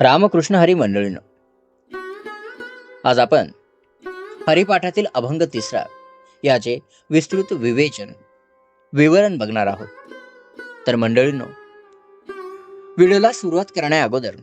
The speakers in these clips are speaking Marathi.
रामकृष्ण हरी मंडळीनं. आज आपण हरिपाठातील अभंग तिसरा याचे विस्तृत विवेचन विवरण बघणार आहोत. तर मंडळींनो व्हिडिओला सुरुवात करण्या अगोदर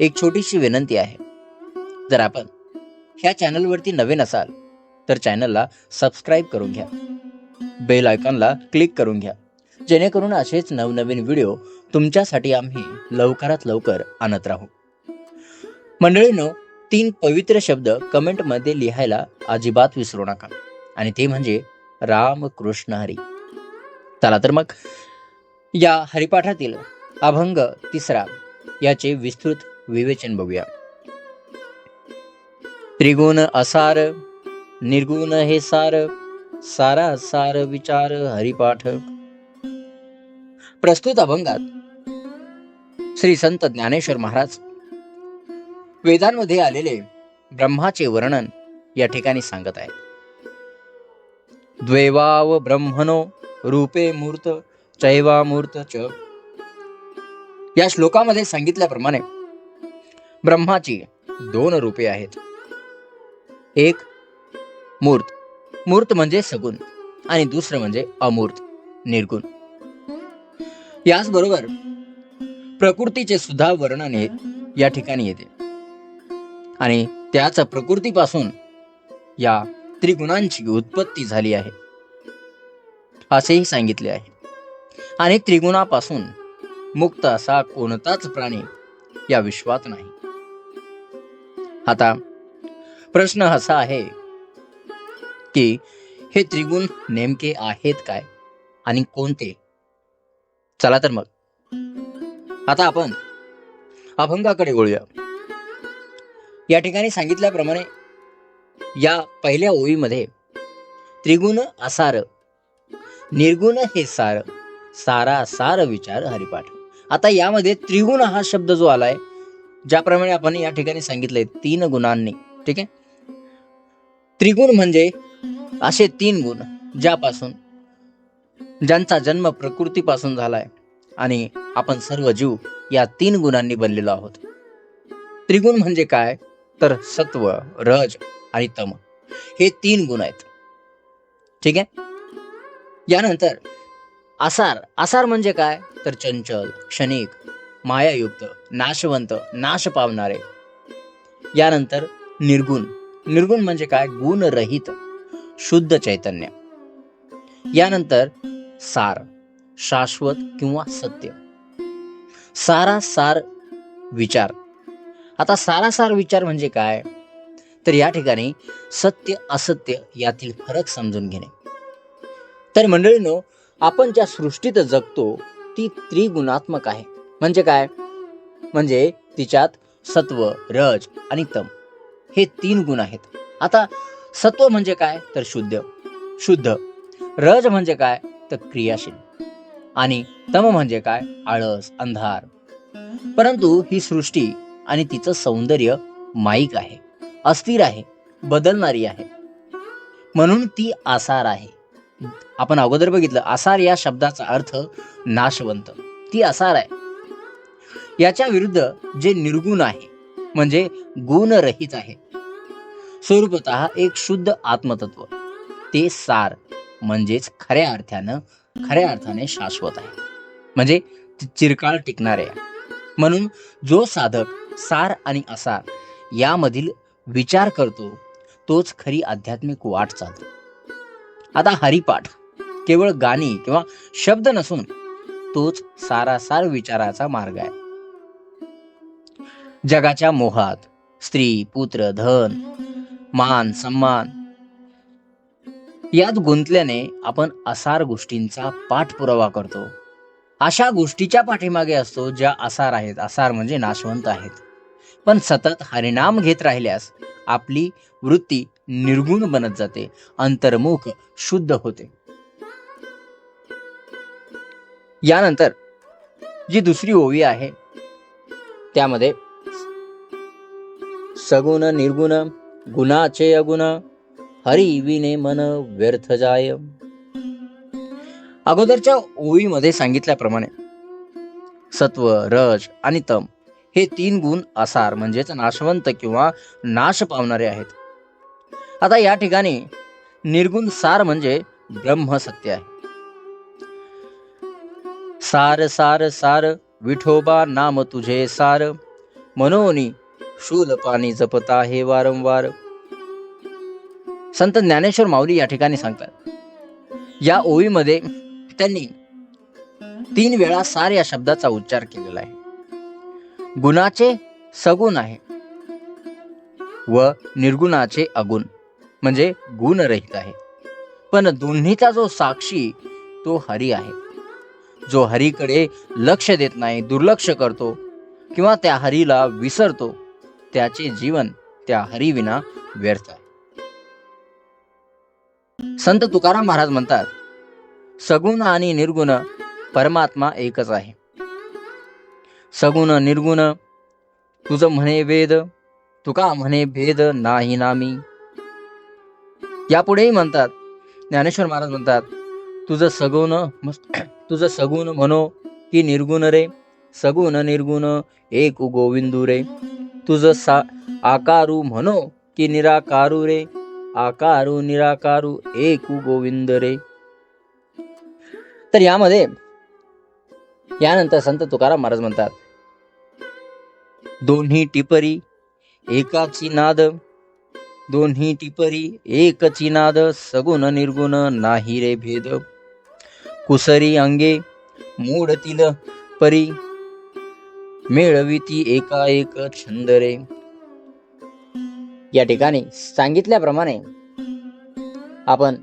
एक छोटीशी विनंती आहे. जर आपण ह्या चॅनलवरती नवीन असाल तर चॅनलला सबस्क्राईब करून घ्या. बेल आयकॉनला क्लिक करून घ्या. जेणेकरून असेच नवनवीन व्हिडिओ तुमच्यासाठी आम्ही लवकरात लवकर आणत राहू. मंडळीनं तीन पवित्र शब्द कमेंटमध्ये लिहायला अजिबात विसरू नका. आणि ते म्हणजे राम कृष्ण हरी. चला तर मग या हरिपाठातील अभंग तिसरा याचे विस्तृत विवेचन बघूया. त्रिगुण असार निर्गुण हे सार सारा सार विचार हरिपाठ. प्रस्तुत अभंगात श्री संत ज्ञानेश्वर महाराज. वेदांमध्ये आलेले ब्रह्माचे वर्णन या ठिकाणी सांगत आहे द्वैवाव ब्रह्मणो रूपे मूर्त चैवा मूर्त च. या श्लोकामध्ये सांगितल्याप्रमाणे ब्रह्माची दोन रूपे आहेत. एक मूर्त. मूर्त म्हणजे सगुण आणि दुसरं म्हणजे अमूर्त निर्गुण. याचबरोबर प्रकृतीचे सुद्धा वर्णन हे या ठिकाणी येते. आणि त्याच प्रकृतीपासून या त्रिगुणांची उत्पत्ती झाली आहे. असेही सांगितले आहे. आणि त्रिगुणापासून मुक्त असा कोणताच प्राणी या विश्वात नाही. आता प्रश्न असा आहे की हे त्रिगुण नेमके आहेत काय आणि कोणते? चला तर मग. आता आपण अभंगाकडे वळूया. या ठिकाणी सांगितल्याप्रमाणे या पहिल्या ओळीमध्ये त्रिगुण असार निर्गुण हे सार सारा सार विचार हरिपाठ. आता यामध्ये त्रिगुण हा शब्द जो आलाय ज्याप्रमाणे आपण या ठिकाणी सांगितलंय तीन गुणांनी ठीक आहे? त्रिगुण म्हणजे असे तीन गुण ज्यापासून ज्यांचा जन्म प्रकृतीपासून झालाय आणि आपण सर्व जीव या तीन गुणांनी बनलेलो आहोत. त्रिगुण म्हणजे काय? तर सत्व रज आणि तम. हे तीन गुण आहेत. ठीक आहे? यानंतर आसार. आसार म्हणजे काय? तर चंचल क्षणिक मायायुक्त नाशवंत नाश पावणारे. यानंतर निर्गुण. निर्गुण म्हणजे काय? गुणरहित शुद्ध चैतन्य. यानंतर सार शाश्वत किंवा सत्य. सारासार विचार. आता सारासार विचार म्हणजे काय? तर या ठिकाणी सत्य असत्य यातील फरक समजून घेणे. तर मंडळीनो आपण ज्या सृष्टीत जगतो ती त्रिगुणात्मक आहे. म्हणजे काय? म्हणजे तिच्यात सत्व रज आणि तम हे तीन गुण आहेत. आता सत्व म्हणजे काय? तर शुद्ध. शुद्ध. रज म्हणजे काय? तर क्रियाशील. आणि तम म्हणजे काय? आळस अंधार. परंतु ही सृष्टी आणि तिचं सौंदर्य माईक आहे अस्थिर आहे बदलणारी आहे. म्हणून ती आसार आहे. आपण अगोदर बघितलं आसार या शब्दाचा अर्थ नाशवंत. ती आसार आहे. याच्या विरुद्ध जे निर्गुण आहे म्हणजे गुणरहित आहे स्वरूपत एक शुद्ध आत्मतत्व. ते सार म्हणजेच खऱ्या अर्थानं खऱ्या अर्थाने शाश्वत आहे. म्हणजे चिरकाळ टिकणारे आहे. म्हणून जो साधक सार आणि असार यामधील विचार करतो तोच खरी आध्यात्मिक वाट चालतो. आता हरिपाठ केवळ गाणी किंवा शब्द नसून तोच सारासार विचाराचा मार्ग आहे. जगाच्या मोहात स्त्री पुत्र धन मान सन्मान यात गुंतल्याने आपण असार गोष्टींचा पाठपुरावा करतो. अशा गोष्टीच्या पाठीमागे असतो ज्या आसार आहेत. आसार म्हणजे नाशवंत आहेत. पण सतत हरिणाम घेत राहिल्यास आपली वृत्ती निर्गुण बनत जाते. अंतर्मुख शुद्ध होते. यानंतर जी दुसरी ओवी आहे त्यामध्ये सगुण निर्गुण गुणाचे अगुण हरी विने मन व्यर्थ जाय. अगोदरच्या ओळीमध्ये सांगितल्याप्रमाणे सत्व रज आणि तम हे तीन गुण असार म्हणजेच नाशवंत किंवा नाश पावणारे आहेत. आता या ठिकाणी निर्गुण सार म्हणजे ब्रह्म सत्य आहे. सार सार सार विठोबा नाम तुझे सार. मनोनी शूल पाणी जपता हे वारंवार. संत ज्ञानेश्वर माऊली या ठिकाणी सांगतात. या ओळीमध्ये त्यांनी तीन वेळा सार या शब्दाचा उच्चार केलेला आहे. गुणाचे सगुण आहे. व निर्गुणाचे अगुण म्हणजे गुणरहित आहे. पण दोन्हीचा जो साक्षी तो हरी आहे. जो हरीकडे लक्ष देत नाही दुर्लक्ष करतो किंवा त्या हरीला विसरतो त्याचे जीवन त्या हरीविना व्यर्थ आहे. संत तुकाराम महाराज म्हणतात सगुण आणि निर्गुण परमात्मा एकच आहे. सगुण निर्गुण तुझ म्हणे वेद तुका म्हणे भेद नाही नामी. यापुढेही म्हणतात ज्ञानेश्वर महाराज म्हणतात तुझं सगुण तुझं सगुण म्हणो की निर्गुण रे. सगुण निर्गुण एक गोविंदू रे. तुझ सा आकारू म्हणो की निराकारू रे. आकारू निराकारू एकू गोविंद रे. तर यामध्ये यानंतर संत तुकाराम महाराज म्हणतात दोन्ही टिपरी एकाची नाद दोन्ही टिपरी एकची नाद सगुण निर्गुण नाही रे भेद. कुसरी अंगे मोडतील परी मेळविती एका एक छंद रे. या ठिकाणी सांगितल्याप्रमाणे आपण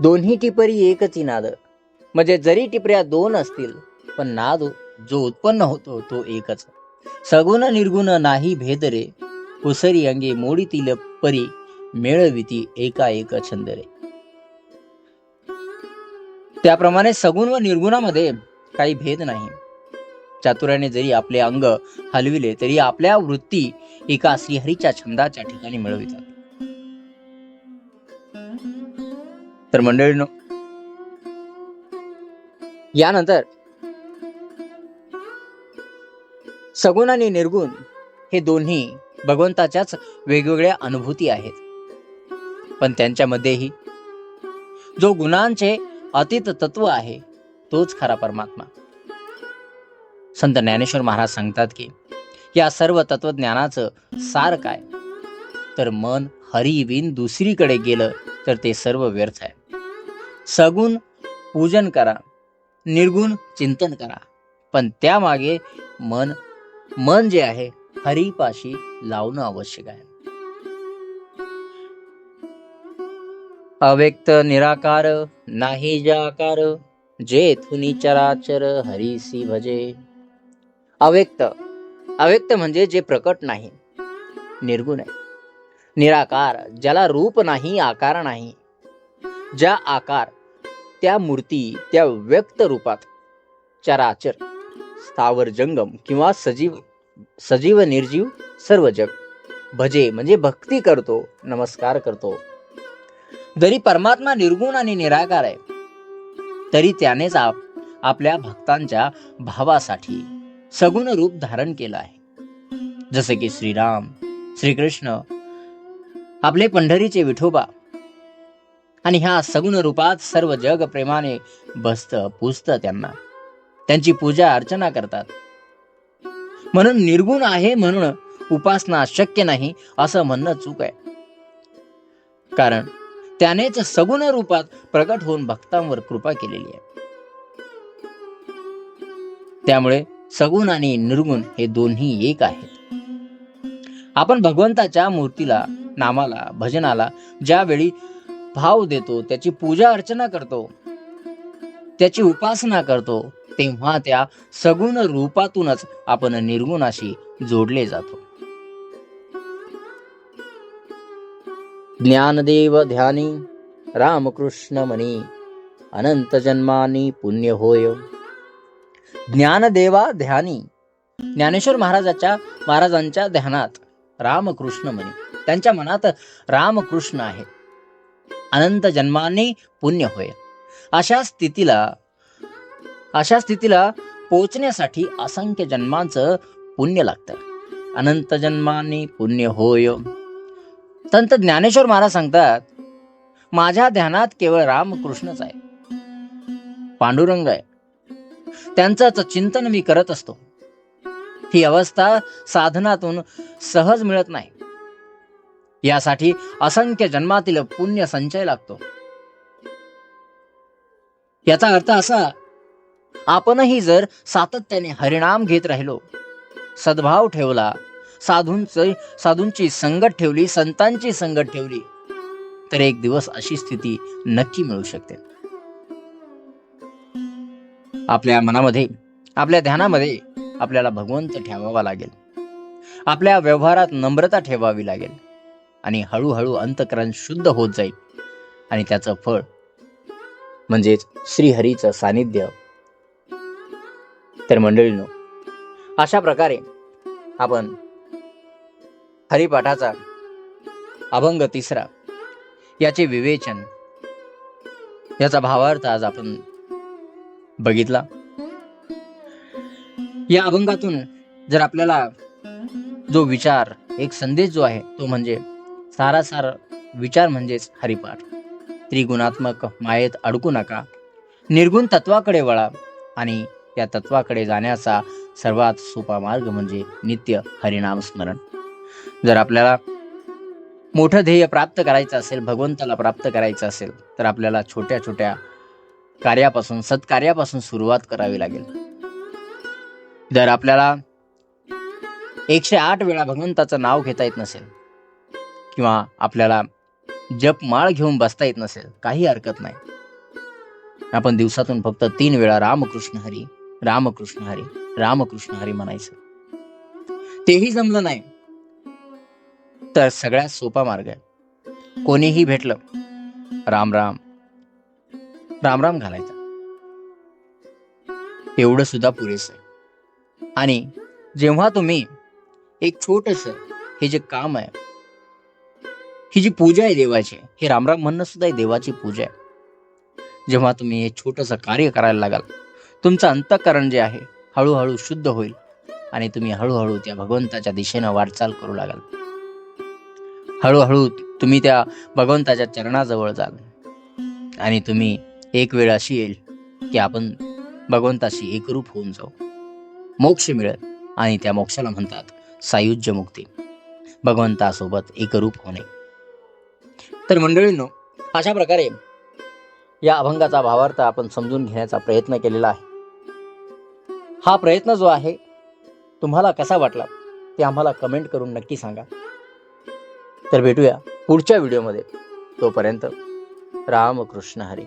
दोन्ही टिपरी एकच नाद. म्हणजे जरी टिपऱ्या दोन असतील पण नाद जो उत्पन्न होतो तो एकच. सगुण निर्गुण नाही भेद रे. कुसरी अंगे मोडीतील परी मेळविती एका एक छंद रे. त्याप्रमाणे सगुण व निर्गुणामध्ये काही भेद नाही. चातुर्याने जरी आपले अंग हलविले तरी आपल्या वृत्ती एका श्रीहरीच्या छंदाच्या ठिकाणी मिळवितात. तर मंडळीनो यानंतर सगुण आणि निर्गुण हे दोन्ही भगवंताच्याच वेगवेगळ्या अनुभूती आहेत. पण त्यांच्यामध्येही जो गुणांचे अतीत तत्व आहे तोच खरा परमात्मा. संत ज्ञानेश्वर महाराज सांगतात की या सर्व तत्वज्ञानाचं सार काय? तर मन हरिविन दुसरीकडे गेलं तर ते सर्व व्यर्थ आहे. सगुण पूजन करा निर्गुण चिंतन करा. पण त्यामागे मन मन जे आहे हरिपाशी लावणं आवश्यक आहे. अव्यक्त निराकार नाही जाकार जेथुनी चराचर हरीसी भजे. अव्यक्त. अव्यक्त म्हणजे जे प्रकट नाही निर्गुण आहे. निराकार ज्याला रूप नाही आकार नाही. ज्या आकार त्या मूर्ती त्या व्यक्त रूपात चराचर स्थावर जंगम किंवा सजीव सजीव निर्जीव सर्व जग भजे म्हणजे भक्ती करतो नमस्कार करतो. जरी परमात्मा निर्गुण आणि निराकार आहे तरी त्यानेच आप आपल्या भक्तांच्या भावासाठी सगुण रूप धारण केलं आहे. जसे की श्रीराम श्रीकृष्ण आपले पंढरीचे विठोबा आणि ह्या सगुण रूपात सर्व जग प्रेमाने बसत पुजत त्यांना. त्यांची पूजा अर्चना करतात. म्हणून निर्गुण आहे म्हणून उपासना शक्य नाही असं म्हणणं चूक आहे. कारण त्यानेच सगुण रूपात प्रकट होऊन भक्तांवर कृपा केलेली आहे. त्यामुळे सगुण आणि निर्गुण हे दोन्ही एक आहेत. आपण भगवंताच्या मूर्तीला नामाला भजनाला ज्यावेळी भाव देतो त्याची पूजा अर्चना करतो त्याची उपासना करतो तेव्हा त्या सगुण रूपातूनच आपण निर्गुणाशी जोडले जातो. ज्ञानदेव ध्यानी रामकृष्ण मनी अनंत जन्मानी पुण्य होय. ज्ञानदेवा ध्यानी. ज्ञानेश्वर महाराजाच्या महाराजांच्या ध्यानात रामकृष्ण म्हणे. त्यांच्या मनात रामकृष्ण आहे. अनंत जन्माने पुण्य होय. अशा स्थितीला अशा स्थितीला पोचण्यासाठी असंख्य जन्मांचं पुण्य लागतं. अनंत जन्मांनी पुण्य होय. संत ज्ञानेश्वर महाराज सांगतात माझ्या ध्यानात केवळ रामकृष्णच आहे. पांडुरंग आहे. त्यांचंच चिंतन मी करत असतो. ही अवस्था साधनातून सहज मिळत नाही. यासाठी असंख्य जन्मातील पुण्य संचय लागतो. याचा अर्थ असा आपणही जर सातत्याने हरिणाम घेत राहिलो सद्भाव ठेवला साधूंच साधूंची संगत ठेवली संतांची संगत ठेवली तर एक दिवस अशी स्थिती नक्की मिळू शकते. आपल्या मनामध्ये आपल्या ध्यानामध्ये आपल्याला भगवंत ठेवावा लागेल. आपल्या व्यवहारात नम्रता ठेवावी लागेल. आणि हळूहळू अंतकरण शुद्ध होत जाईल. आणि त्याचं फळ म्हणजेच श्रीहरीचं सानिध्य. तर मंडळीनो अशा प्रकारे आपण हरिपाठाचा अभंग तिसरा याचे विवेचन याचा भावार्थ आज आपण बघितला? या अभंगातून जर आपल्याला जो विचार एक संदेश जो आहे तो म्हणजे सारासार विचार म्हणजेच हरिपाठ. त्रिगुणात्मक मायेत अडकू नका. निर्गुण तत्वाकडे वळा आणि या तत्वाकडे जाण्याचा सर्वात सोपा मार्ग म्हणजे नित्य हरिनाम स्मरण. जर आपल्याला मोठं ध्येय प्राप्त करायचं असेल भगवंताला प्राप्त करायचं असेल तर आपल्याला छोट्या छोट्या कार्यापासून सत्कार्यापासून सुरुवात करावी लागेल. जर आपल्याला एकशे आठ वेळा भगवंताचं नाव घेता येत नसेल किंवा आपल्याला जप माळ घेऊन बसता येत नसेल काही हरकत नाही. आपण दिवसातून फक्त तीन वेळा रामकृष्ण हरी रामकृष्ण हरी रामकृष्ण हरी म्हणायचं. तेही जमलं नाही. तर सगळ्यात सोपा मार्ग आहे. कोणीही भेटलं राम राम राम राम घालायचा. एवढं सुद्धा पुरेसं आहे. आणि जेव्हा तुम्ही एक छोटस हे जे काम आहे ही जी पूजा आहे देवाची हे रामराम म्हणणं सुद्धा ही देवाची पूजा आहे. जेव्हा तुम्ही हे छोटंसं कार्य करायला लागाल तुमचं अंतःकरण जे आहे हळूहळू शुद्ध होईल आणि तुम्ही हळूहळू त्या भगवंताच्या दिशेनं वाटचाल करू लागाल. हळूहळू तुम्ही त्या भगवंताच्या चरणाजवळ जाल आणि तुम्ही एक वेळ अशी येईल की आपण भगवंताशी एकरूप होऊन जाऊ. मोक्ष मिळेल आणि त्या मोक्षाला म्हणतात सायुज्य मुक्ती. भगवंतासोबत एकरूप होणे. तर मंडळींनो अशा प्रकारे या अभंगाचा भावार्थ आपण समजून घेण्याचा प्रयत्न केलेला आहे. हा प्रयत्न जो आहे तुम्हाला कसा वाटला ते आम्हाला कमेंट करून नक्की सांगा. तर भेटूया पुढच्या व्हिडिओमध्ये तोपर्यंत रामकृष्ण हरी.